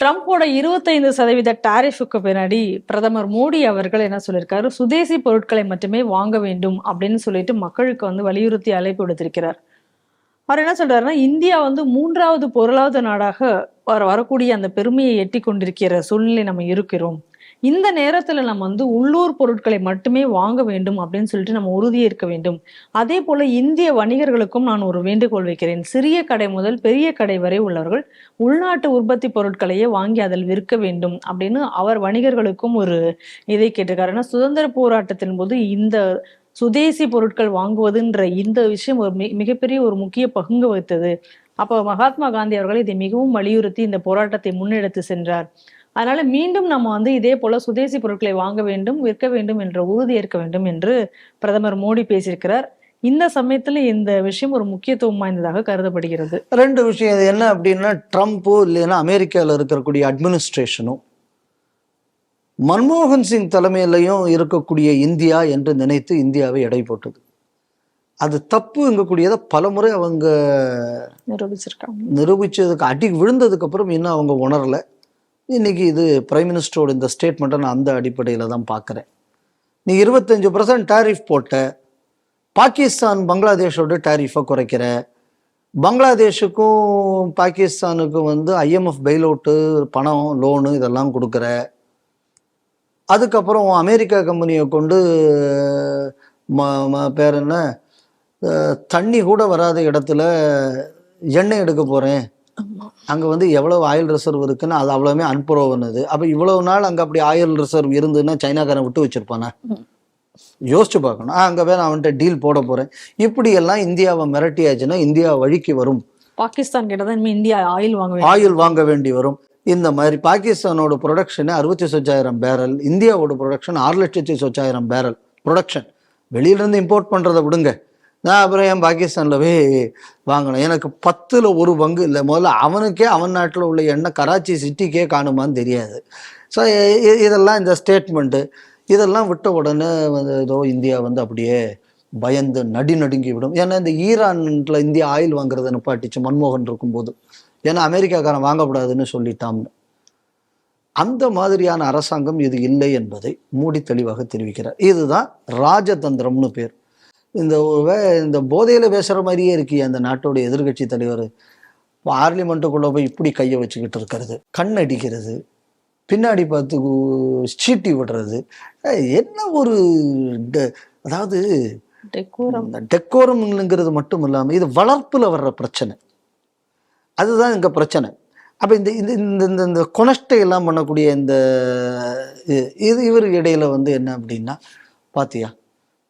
ட்ரம்ப்போட இருபத்தைந்து சதவீத டாரிஃபுக்கு பின்னாடி பிரதமர் மோடி அவர்கள் என்ன சொல்லியிருக்காரு சுதேசி பொருட்களை மட்டுமே வாங்க வேண்டும் அப்படின்னு சொல்லிட்டு மக்களுக்கு வந்து வலியுறுத்தி அழைப்பு விடுத்திருக்கிறார். அவர் என்ன சொல்றாருன்னா இந்தியா வந்து மூன்றாவது பொருளாதார நாடாக வர வரக்கூடிய அந்த பெருமையை எட்டி கொண்டிருக்கிற சூழ்நிலை நம்ம இருக்கிறோம். இந்த நேரத்துல நம்ம வந்து உள்ளூர் பொருட்களை மட்டுமே வாங்க வேண்டும் அப்படின்னு சொல்லிட்டு நம்ம உறுதியே இருக்க வேண்டும். அதே போல இந்திய வணிகர்களுக்கும் நான் ஒரு வேண்டுகோள் வைக்கிறேன். சிறிய கடை முதல் பெரிய கடை வரை உள்ளவர்கள் உள்நாட்டு உற்பத்தி பொருட்களையே வாங்கி அதில் விற்க வேண்டும் அப்படின்னு அவர் வணிகர்களுக்கும் ஒரு இதை கேட்டிருக்காரு. ஏன்னா சுதந்திர போராட்டத்தின் போது இந்த சுதேசி பொருட்கள் வாங்குவதுன்ற இந்த விஷயம் ஒரு மிகப்பெரிய ஒரு முக்கிய பங்கு வகித்தது. அப்போ மகாத்மா காந்தி அவர்கள் இதை மிகவும் வலியுறுத்தி இந்த போராட்டத்தை முன்னெடுத்து சென்றார். அதனால மீண்டும் நம்ம வந்து இதே போல சுதேசி பொருட்களை வாங்க வேண்டும் விற்க வேண்டும் என்ற உறுதி ஏற்க வேண்டும் என்று பிரதமர் மோடி பேசியிருக்கிறார். இந்த சமயத்துல இந்த விஷயம் ஒரு முக்கியத்துவம் வாய்ந்ததாக கருதப்படுகிறது. ரெண்டு விஷயம் இது என்ன அப்படின்னா ட்ரம்ப்போ இல்லைன்னா அமெரிக்காவில் இருக்கக்கூடிய அட்மினிஸ்ட்ரேஷனும் மன்மோகன் சிங் தலைமையிலையும் இருக்கக்கூடிய இந்தியா என்று நினைத்து இந்தியாவை எடை போட்டது. அது தப்புங்கக்கூடியதை பலமுறை அவங்க நிரூபிச்சிருக்காங்க. நிரூபிச்சதுக்கு அடி விழுந்ததுக்கு அப்புறம் இன்னும் அவங்க உணரல. இன்னைக்கு இது பிரைம் மினிஸ்டரோட இந்த ஸ்டேட்மெண்ட்டை நான் அந்த அடிப்படையில் தான் பார்க்குறேன். நீ இருபத்தஞ்சு பர்சன்ட் டேரிஃப் போட்ட பாகிஸ்தான் பங்களாதேஷோட டேரிஃபை குறைக்கிற பங்களாதேஷுக்கும் பாகிஸ்தானுக்கும் வந்து ஐஎம்எஃப் பெயிலவுட்டு பணம் லோனு இதெல்லாம் கொடுக்குற அதுக்கப்புறம் அமெரிக்கா கம்பெனியை கொண்டு ம பேர் என்ன? தண்ணி கூட வராத இடத்துல எண்ணெய் எடுக்க போகிறேன் அங்கே வந்து எவ்வளவு ஆயில் ரிசர்வ் இருக்குன்னு அது அவ்வளவுமே அன்புறவுனது அப்போ இவ்வளவு நாள் அங்கே அப்படி ஆயில் ரிசர்வ் இருந்துன்னா சைனாக்காரன் விட்டு வச்சிருப்பானா? யோசிச்சு பார்க்கணும். அங்கே போய் நான் அவன்கிட்ட டீல் போட போகிறேன் இப்படியெல்லாம் இந்தியாவை மிரட்டியாச்சுன்னா இந்தியா வழிக்கு வரும். பாகிஸ்தான் கிட்ட தான் இந்தியா ஆயில் வாங்க ஆயில் வாங்க வேண்டி வரும். இந்த மாதிரி பாகிஸ்தானோட ப்ரொடக்ஷனு அறுபத்தி சொச்சாயிரம் பேரல் இந்தியாவோட ப்ரொடக்ஷன் ஆறு லட்சத்தி சொச்சாயிரம் பேரல் ப்ரொடக்ஷன் வெளியிலேருந்து இம்போர்ட் பண்ணுறதை விடுங்க. நான் அப்புறம் ஏன் பாகிஸ்தானில் போய் வாங்கினேன் எனக்கு பத்தில் ஒரு பங்கு இல்லை. முதல்ல அவனுக்கே அவன் நாட்டில் உள்ள எண்ணெய் கராச்சி சிட்டிக்கே காணுமான்னு தெரியாது. ஸோ இதெல்லாம் இந்த ஸ்டேட்மெண்ட்டு இதெல்லாம் விட்ட உடனே வந்து ஏதோ இந்தியா வந்து அப்படியே பயந்து நடி நடுங்கி விடும். ஏன்னா இந்த ஈரான்ல இந்தியா ஆயில் வாங்குறத நிப்பாட்டிச்சு மன்மோகன் இருக்கும்போது. ஏன்னா அமெரிக்காக்காரன் வாங்கக்கூடாதுன்னு சொல்லிட்டாம்னு அந்த மாதிரியான அரசாங்கம் இது இல்லை என்பதை மூடி தெளிவாக தெரிவிக்கிறார். இதுதான் ராஜதந்திரம்னு பேர். இந்த வே- இந்த போதையில பேசுற மாதிரியே இருக்கியே அந்த நாட்டோட எதிர்க்கட்சி தலைவர் பார்லிமெண்ட்டுக்குள்ள போய் இப்படி கையை வச்சுக்கிட்டு இருக்கிறது. கண் அடிக்கிறது. பின்னாடி பார்த்து சீட்டி விடுறது. என்ன ஒரு ட- அதாவது டெக்கோரம். டெக்கோரம்ங்கிறது மட்டும் இல்லாமல் இது வளர்ப்புல வர்ற பிரச்சனை. அதுதான் இங்க பிரச்சனை. அப்ப இந்த இந்த இந்த இந்த இந்த கொனஸ்டை எல்லாம் பண்ணக்கூடிய இந்த இது இவருக்கு இடையில வந்து என்ன அப்படின்னா பாத்தியா?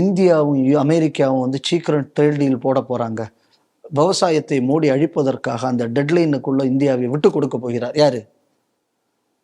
இந்தியாவும் அமெரிக்காவும் வந்து சீக்கிரம் ட்ரேட் டீல் போட போறாங்க. விவசாயத்தை மூடி அழிப்பதற்காக அந்த டெட்லைனுக்குள்ள இந்தியாவை விட்டு கொடுக்க போகிறார். யாரு?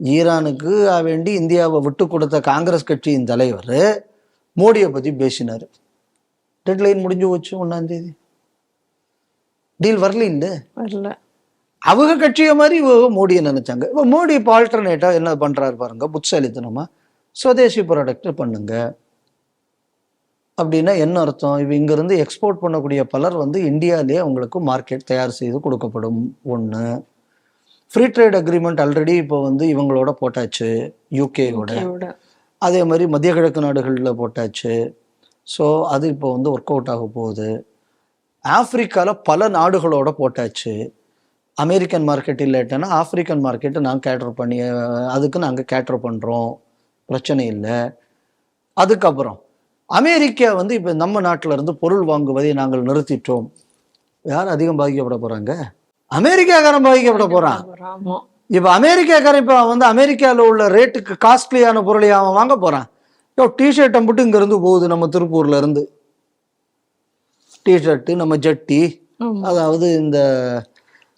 ஈரானுக்கு வேண்டி இந்தியாவை விட்டு கொடுத்த காங்கிரஸ் கட்சியின் தலைவர் மோடியை பத்தி பேசினாரு. டெட்லைன் முடிஞ்சு போச்சு ஒன்னாம் தேதி. டீல் வரல இல்ல வரல. அவங்க கட்சியை மாதிரி மோடியை நினைச்சாங்க. இப்போ மோடி இப்போ ஆல்டர்னேட்டா என்ன பண்றாரு பாருங்க புட்சாலித்தனமா சுதேசி ப்ராடக்ட் பண்ணுங்க. அப்படின்னா என்ன அர்த்தம்? இவ இங்கிருந்து எக்ஸ்போர்ட் பண்ணக்கூடிய பலர் வந்து இந்தியாவிலே அவங்களுக்கு மார்க்கெட் தயார் செய்து கொடுக்கப்படும். ஒன்று ஃப்ரீ ட்ரேட் அக்ரிமெண்ட் ஆல்ரெடி இப்போ வந்து இவங்களோட போட்டாச்சு யூகேயோட அதே மாதிரி மத்திய கிழக்கு நாடுகளில் போட்டாச்சு. ஸோ அது இப்போ வந்து ஒர்க் அவுட் ஆக போகுது. ஆப்பிரிக்காவில் பல நாடுகளோட போட்டாச்சு. அமெரிக்கன் மார்க்கெட் இல்லாட்டனா ஆப்பிரிக்கன் மார்க்கெட்டை நாங்கள் கேட்டர் பண்ணி அதுக்கு நாங்கள் கேட்டர் பண்ணுறோம் பிரச்சனை இல்லை. அதுக்கப்புறம் அமெரிக்கா வந்து இப்போ நம்ம நாட்டில் இருந்து பொருள் வாங்குவதை நாங்கள் நிறுத்திட்டோம். யார் அதிகம் பாதிக்கப்பட போகிறாங்க அமெரிக்காக்காரன் பாதிக்கப்பட போகிறான் இப்போ அமெரிக்காக்காரன் இப்போ வந்து அமெரிக்காவில் உள்ள ரேட்டுக்கு காஸ்ட்லியான பொருளை அவன் வாங்க போகிறான் யோ டிஷர்ட்டை மட்டும் இங்கேருந்து போகுது நம்ம திருப்பூர்ல இருந்து. டிஷர்ட்டு நம்ம ஜட்டி அதாவது இந்த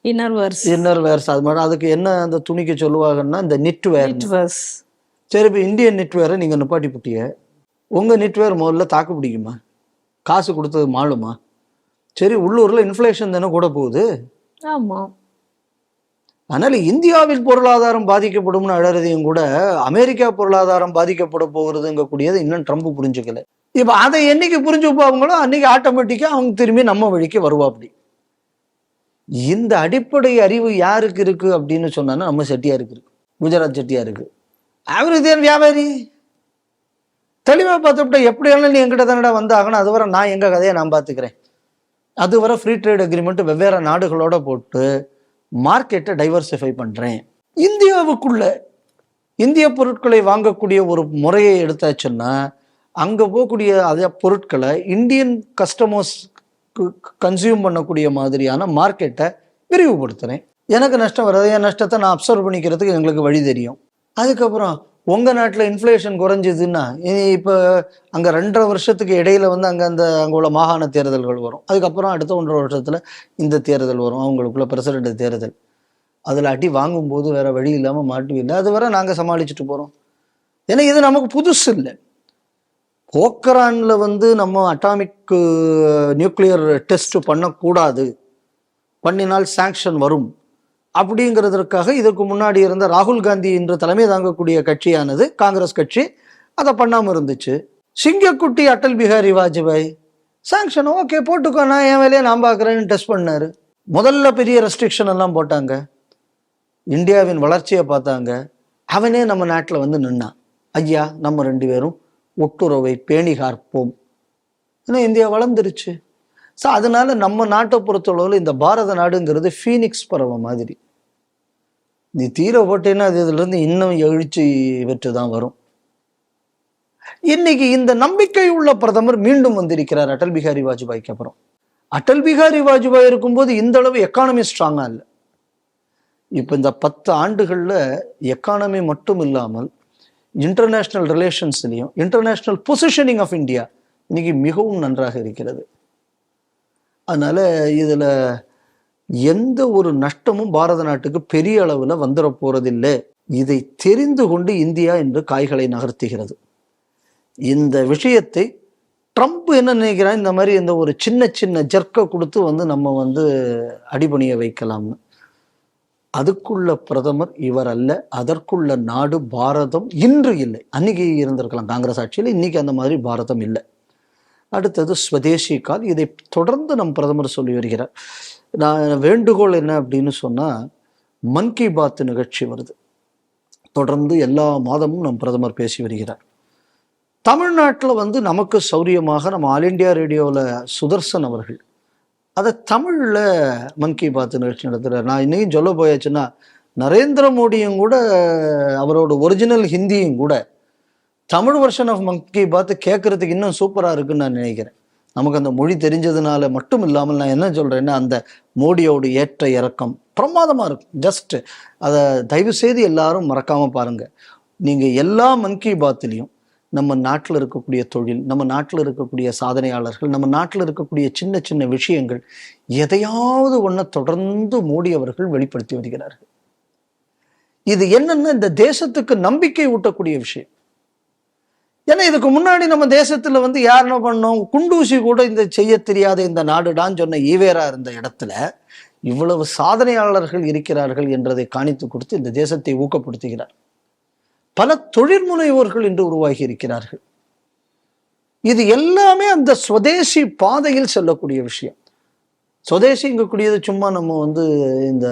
இன்னர் வர்ஸ் இன்னர் வேர்ஸ் அது மாதிரி அதுக்கு என்ன அந்த துணிக்கு சொல்லுவாங்கன்னா இந்த நிட் வேர் வர்ஸ் சரி இப்போ இந்தியன் நிட் வேரை நீங்கள் நிப்பாட்டி புட்டிய. உங்கள் நிட் வேர் முதல்ல தாக்கு பிடிக்குமா? காசு கொடுத்தது மாளுமா சரி உள்ளூரில் இன்ஃப்ளேஷன் தானே கூட போகுது. ஆமா. அதனால இந்தியாவில் பொருளாதாரம் பாதிக்கப்படும்னு அழறதையும் கூட அமெரிக்கா பொருளாதாரம் பாதிக்கப்பட போகிறதுங்க கூடியது இன்னும் ட்ரம்ப் புரிஞ்சுக்கல. இப்போ அதை என்னைக்கு புரிஞ்சு வைப்பாங்களோ அன்னைக்கு ஆட்டோமேட்டிக்காக அவங்க திரும்பி நம்ம வழிக்கு வருவா அப்படி இந்த அடிப்படை அறிவு யாருக்கு இருக்கு அப்படின்னு சொன்னா நம்ம செட்டியாருக்கு இருக்கு. குஜராத் செட்டியாருக்கு அவர் இதே வியாபாரி? தெளிவாக பார்த்துவிட்டா எப்படியாலும் நீ எங்கிட்ட தானடா வந்தாகணும் அதுவரை நான் எங்கள் கதையை நான் பார்த்துக்கிறேன். அதுவரை ஃப்ரீ ட்ரேட் அக்ரிமெண்ட் வெவ்வேறு நாடுகளோட போட்டு மார்க்கெட்டை டைவர்சிஃபை பண்ணுறேன் இந்தியாவுக்குள்ள இந்திய பொருட்களை வாங்கக்கூடிய ஒரு முறையை எடுத்தாச்சுன்னா அங்கே போகக்கூடிய அதே பொருட்களை இந்தியன் கஸ்டமர்ஸ் கன்சியூம் பண்ணக்கூடிய மாதிரியான மார்க்கெட்டை விரிவுபடுத்துகிறேன் எனக்கு நஷ்டம் வராது. என் நஷ்டத்தை நான் அப்சர்வ் பண்ணிக்கிறதுக்கு எங்களுக்கு வழி தெரியும். அதுக்கப்புறம் உங்கள் நாட்டில் இன்ஃப்ளேஷன் குறைஞ்சிதுன்னா இனி இப்போ அங்கே ரெண்டரை வருஷத்துக்கு இடையில வந்து அங்கே அந்த அங்கே உள்ள மாகாண தேர்தல்கள் வரும். அதுக்கப்புறம் அடுத்த ஒன்றரை வருஷத்தில் இந்த தேர்தல் வரும் அவங்களுக்குள்ள பிரசிடென்ட் தேர்தல். அதில் அடி வாங்கும்போது வேற வழி இல்லாமல் மாட்டுவில்லை அது வரை நாங்கள் சமாளிச்சுட்டு போகிறோம் ஏன்னா இது நமக்கு புதுசு இல்லை. போக்கரானில் வந்து நம்ம அட்டாமிக் நியூக்ளியர் டெஸ்ட் பண்ணக்கூடாது. பண்ணினால் சாங்ஷன் வரும். அப்படிங்கிறதற்காக இதற்கு முன்னாடி இருந்த ராகுல் காந்தி என்று தலைமை தாங்கக்கூடிய கட்சியானது காங்கிரஸ் கட்சி. அதை பண்ணாமல் இருந்துச்சு. சிங்கக்குட்டி அட்டல் பிஹாரி வாஜ்பாய் சாங்ஷன் ஓகே போட்டுக்கோ நான் என் வேலையை நான் பார்க்குறேன்னு டெஸ்ட் பண்ணார். முதல்ல பெரிய ரெஸ்ட்ரிக்ஷன் எல்லாம் போட்டாங்க. இந்தியாவின் வளர்ச்சியை பார்த்தாங்க. அவனே நம்ம நாட்டில் வந்து நின்னான். ஐயா நம்ம ரெண்டு பேரும் ஒட்டுறவை பேணி கார்ப்போம் ஏன்னா இந்தியா வளர்ந்துருச்சு. ஸோ அதனால நம்ம நாட்டை பொறுத்தளவில் இந்த பாரத நாடுங்கிறது ஃபீனிக்ஸ் பறவை மாதிரி. நீ தீர போட்டேன்னா அது இதுலேருந்து இன்னும் எழுச்சி பெற்று தான் வரும். இன்னைக்கு இந்த நம்பிக்கை உள்ள பிரதமர் மீண்டும் வந்திருக்கிறார் அடல் பிகாரி வாஜ்பாய்க்கு அப்புறம். அடல் பிகாரி வாஜ்பாய் இருக்கும்போது இந்த அளவு எக்கானமி ஸ்ட்ராங்காக இல்லை. இப்போ இந்த பத்து ஆண்டுகளில் எக்கானமி மட்டும் இல்லாமல் இன்டர்நேஷ்னல் ரிலேஷன்ஸ்லையும் இன்டர்நேஷ்னல் பொசிஷனிங் ஆஃப் இந்தியா இன்னைக்கு மிகவும் நன்றாக இருக்கிறது. அதனால் இதில் எந்த ஒரு நஷ்டமும் பாரத நாட்டுக்கு பெரிய அளவில் வந்துட போறதில்லை. இதை தெரிந்து கொண்டு இந்தியா இன்று காய்களை நகர்த்துகிறது. இந்த விஷயத்தை ட்ரம்ப் என்ன நினைக்கிறான் இந்த மாதிரி இந்த ஒரு சின்ன சின்ன ஜர்க்கை கொடுத்து வந்து நம்ம வந்து அடிபணிய வைக்கலாம்னு. அதுக்குள்ள பிரதமர் இவர் அல்ல அதற்குள்ள நாடு பாரதம் இன்று இல்லை. அன்னைக்கு இருந்திருக்கலாம் காங்கிரஸ் ஆட்சியில் இன்னைக்கு அந்த மாதிரி பாரதம் இல்லை. அடுத்தது ஸ்வதேசி கால். இதை தொடர்ந்து நம் பிரதமர் சொல்லி வருகிறார். நான் வேண்டுகோள் என்ன அப்படின்னு சொன்னால் மன் கி பாத் நிகழ்ச்சி வருது. தொடர்ந்து எல்லா மாதமும் நம் பிரதமர் பேசி வருகிறார். தமிழ்நாட்டில் வந்து நமக்கு சௌரியமாக நம்ம ஆல் இண்டியா ரேடியோவில் சுதர்சன் அவர்கள். அதை தமிழில் மன் கி பாத் நிகழ்ச்சி நடத்துகிறார் நான் இன்னைக்கும் சொல்ல போயாச்சுன்னா நரேந்திர மோடியும் கூட அவரோட ஒரிஜினல் ஹிந்தியும் கூட தமிழ் வெர்ஷன் ஆஃப் மங்கி பார்த்து கேட்கறதுக்கு இன்னும் சூப்பராக இருக்குன்னு நான் நினைக்கிறேன். நமக்கு அந்த மொழி தெரிஞ்சதுனால மட்டும் இல்லாமல் நான் என்ன சொல்கிறேன்னா அந்த மோடியோட ஏற்ற இறக்கம் பிரமாதமாக இருக்கும். ஜஸ்ட்டு அதை தயவு செய்து எல்லாரும் மறக்காமல் பாருங்கள் நீங்கள் எல்லா மன் கி பாத்லேயும் நம்ம நாட்டில் இருக்கக்கூடிய தொழில் நம்ம நாட்டில் இருக்கக்கூடிய சாதனையாளர்கள் நம்ம நாட்டில் இருக்கக்கூடிய சின்ன சின்ன விஷயங்கள் எதையாவது ஒன்றை தொடர்ந்து மோடி அவர்கள் வெளிப்படுத்தி வருகிறார்கள். இது என்னென்னு இந்த தேசத்துக்கு நம்பிக்கை ஊட்டக்கூடிய விஷயம். ஏன்னா இதுக்கு முன்னாடி நம்ம தேசத்துல வந்து யார் என்ன பண்ணோம்? குண்டூசி கூட இந்த செய்ய தெரியாத இந்த நாடுடான்னு சொன்ன ஈவேரா இருந்த இடத்துல இவ்வளவு சாதனையாளர்கள் இருக்கிறார்கள் என்றதை காணித்து கொடுத்து இந்த தேசத்தை ஊக்கப்படுத்துகிறார். பல தொழில் முனைவோர்கள் இன்று உருவாகி இருக்கிறார்கள். இது எல்லாமே அந்த சுதேசி பாதையில் செல்லக்கூடிய விஷயம். சுதேசிங்கக்கூடியது சும்மா நம்ம வந்து இந்த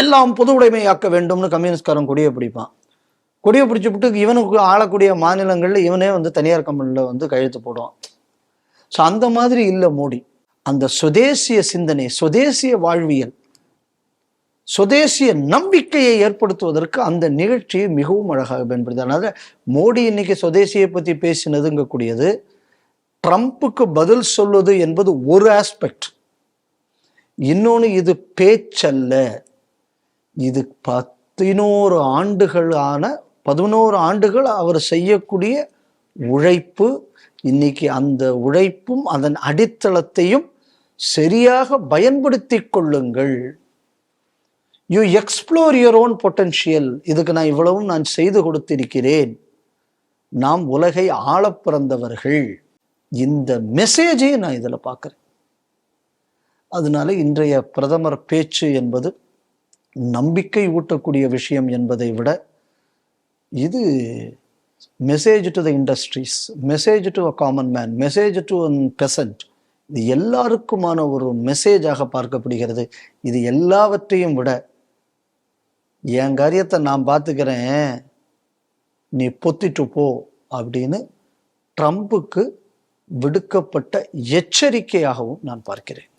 எல்லாம் பொது உடைமையாக்க வேண்டும்னு கம்யூனிஸ்ட்காரன் கொடியை பிடிப்பான். கொடியை பிடிச்சி விட்டு இவனுக்கு ஆளக்கூடிய மாநிலங்களில் இவனே வந்து தனியார் கம்பெனியில் வந்து கையெழுத்து போடுவான். ஸோ அந்த மாதிரி இல்லை மோடி. அந்த சுதேசிய சிந்தனை சுதேசிய வாழ்வியல் சுதேசிய நம்பிக்கையை ஏற்படுத்துவதற்கு அந்த நிகழ்ச்சியை மிகவும் அழகாக பயன்படுது அதனால் மோடி இன்னைக்கு சுதேசியை பற்றி பேசினதுங்கக்கூடியது ட்ரம்ப்புக்கு பதில் சொல்வது என்பது ஒரு ஆஸ்பெக்ட் இன்னொன்று இது பேச்சல்ல. இது பதினோரு ஆண்டுகளான பதினோரு ஆண்டுகள் அவர் செய்யக்கூடிய உழைப்பு இன்னைக்கு அந்த உழைப்பும் அதன் அடித்தளத்தையும் சரியாக பயன்படுத்தி கொள்ளுங்கள். You explore your own potential இதுக்கு நான் இவ்வளவும் நான் செய்து கொடுத்திருக்கிறேன். நாம் உலகை ஆள பிறந்தவர்கள். இந்த மெசேஜையும் நான் இதில் பார்க்குறேன். அதனால இன்றைய பிரதமர் பேச்சு என்பது நம்பிக்கை ஊட்டக்கூடிய விஷயம் என்பதை விட இது message to the industries message to a common man message to an peasant இது எல்லாருக்குமான ஒரு மெசேஜாக பார்க்கப்படுகிறது. இது எல்லாவற்றையும் விட என் காரியத்தை நான் பார்த்துக்கிறேன் நீ பொத்திட்டு போ அப்படின்னு ட்ரம்புக்கு விடுக்கப்பட்ட எச்சரிக்கையாகவும் நான் பார்க்கிறேன்.